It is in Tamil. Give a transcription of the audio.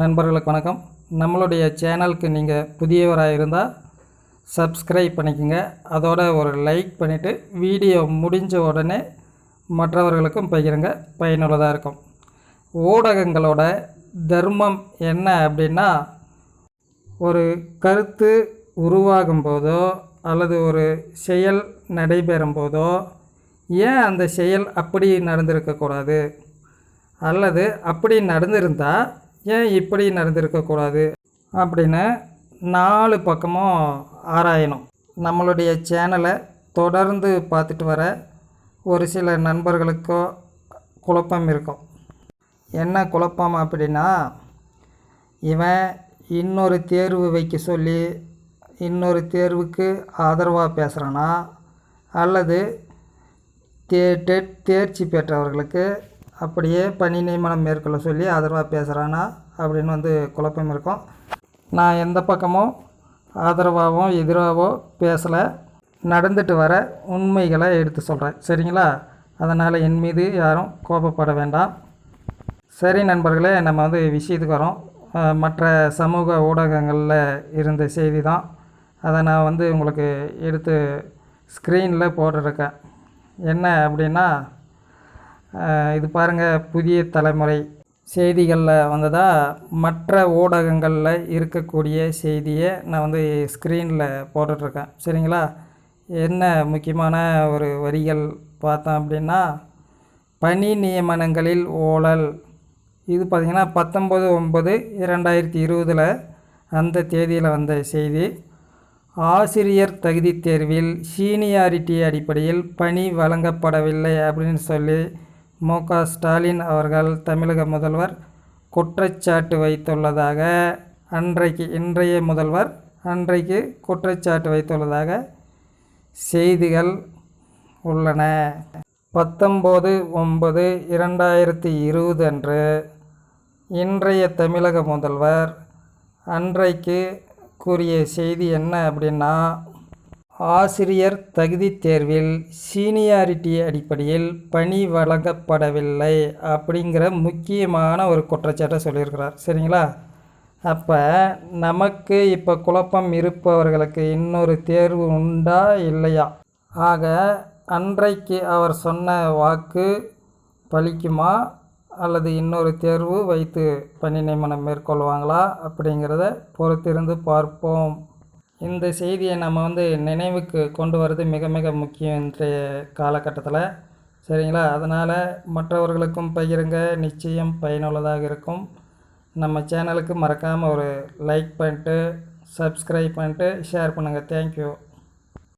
நண்பர்களுக்கு வணக்கம். நம்மளுடைய சேனலுக்கு நீங்கள் புதியவராக இருந்தால் சப்ஸ்கிரைப் பண்ணிக்கோங்க. அதோட ஒரு லைக் பண்ணிவிட்டு வீடியோ முடிஞ்ச உடனே மற்றவர்களுக்கும் பகிருங்க. பயனுள்ளதாக இருக்கும். ஊடகங்களோட தர்மம் என்ன அப்படின்னா ஒரு கருத்து உருவாகும் போதோ அல்லது ஒரு செயல் நடைபெறும் போதோ ஏன் அந்த செயல் அப்படி நடந்திருக்கக்கூடாது? அல்லது அப்படி நடந்திருந்தால் ஏன் இப்படி நடந்திருக்கக்கூடாது அப்படின்னு நாலு பக்கமும் ஆராயணும். நம்மளுடைய சேனலை தொடர்ந்து பார்த்துட்டு வர ஒரு சில நண்பர்களுக்கோ குழப்பம் இருக்கும். என்ன குழப்பம் அப்படின்னா இவன் இன்னொரு தேர்வு வைக்க சொல்லி இன்னொரு தேர்வுக்கு ஆதரவாக பேசுகிறானா அல்லது தே டெட் தேர்ச்சி பெற்றவர்களுக்கு அப்படியே பணி நியமனம் மேற்கொள்ள சொல்லி ஆதரவாக பேசுகிறானா அப்படின்னு வந்து குழப்பம் இருக்கும். நான் எந்த பக்கமும் ஆதரவாகவும் எதிராகவோ பேசலை. நடந்துட்டு வர உண்மைகளை எடுத்து சொல்கிறேன் சரிங்களா? அதனால் என் மீது யாரும் கோபப்பட வேண்டாம். சரி நண்பர்களே நம்ம வந்து விஷயத்துக்கு வரோம். மற்ற சமூக ஊடகங்களில் இருந்த செய்தி தான். அதை நான் வந்து உங்களுக்கு எடுத்து ஸ்க்ரீனில் போட்டிருக்கேன். என்ன அப்படின்னா இது பாருங்கள் புதிய தலைமுறை செய்திகளில் வந்ததா? மற்ற ஊடகங்களில் இருக்கக்கூடிய செய்தியை நான் வந்து ஸ்க்ரீனில் போட்டுட்ருக்கேன். சரிங்களா? என்ன முக்கியமான ஒரு வரிகள் பார்த்தோம் அப்படின்னா பணி நியமனங்களில் ஊழல் இது பார்த்திங்கன்னா பத்தொம்பது ஒம்பது இரண்டாயிரத்தி இருபதில் அந்த தேதியில் வந்த செய்தி. ஆசிரியர் தகுதி தேர்வில் சீனியாரிட்டி அடிப்படையில் பணி வழங்கப்படவில்லை அப்படின்னு சொல்லி மு. க. ஸ்டாலின் அவர்கள் தமிழக முதல்வர் குற்றச்சாட்டு வைத்துள்ளதாக அன்றைக்கு இன்றைய முதல்வர் அன்றைக்கு குற்றச்சாட்டு வைத்துள்ளதாக செய்திகள் உள்ளன. பத்தொம்போது ஒன்பது இரண்டாயிரத்தி இருபது அன்று இன்றைய தமிழக முதல்வர் அன்றைக்கு கூறிய செய்தி என்ன அப்படின்னா ஆசிரியர் தகுதி தேர்வில் சீனியாரிட்டி அடிப்படையில் பணி வழங்கப்படவில்லை அப்படிங்கிற முக்கியமான ஒரு குற்றச்சாட்டை சொல்லியிருக்கிறார். சரிங்களா? அப்போ நமக்கு இப்போ குழப்பம் இருப்பவர்களுக்கு இன்னொரு தேர்வு உண்டா இல்லையா? ஆக அன்றைக்கு அவர் சொன்ன வாக்கு பலிக்குமா அல்லது இன்னொரு தேர்வு வைத்து பணி நியமனம் மேற்கொள்வாங்களா? அப்படிங்கிறத பொறுத்திருந்து பார்ப்போம். இந்த செய்தியை நம்ம வந்து நினைவுக்கு கொண்டு வர்றது மிக மிக முக்கியம் இன்றைய காலகட்டத்தில். சரிங்களா? அதனால் மற்றவர்களுக்கும் பகிருங்க. நிச்சயம் பயனுள்ளதாக இருக்கும். நம்ம சேனலுக்கு மறக்காமல் ஒரு லைக் பண்ணிட்டு சப்ஸ்கிரைப் பண்ணிட்டு ஷேர் பண்ணுங்கள் தேங்க்யூ.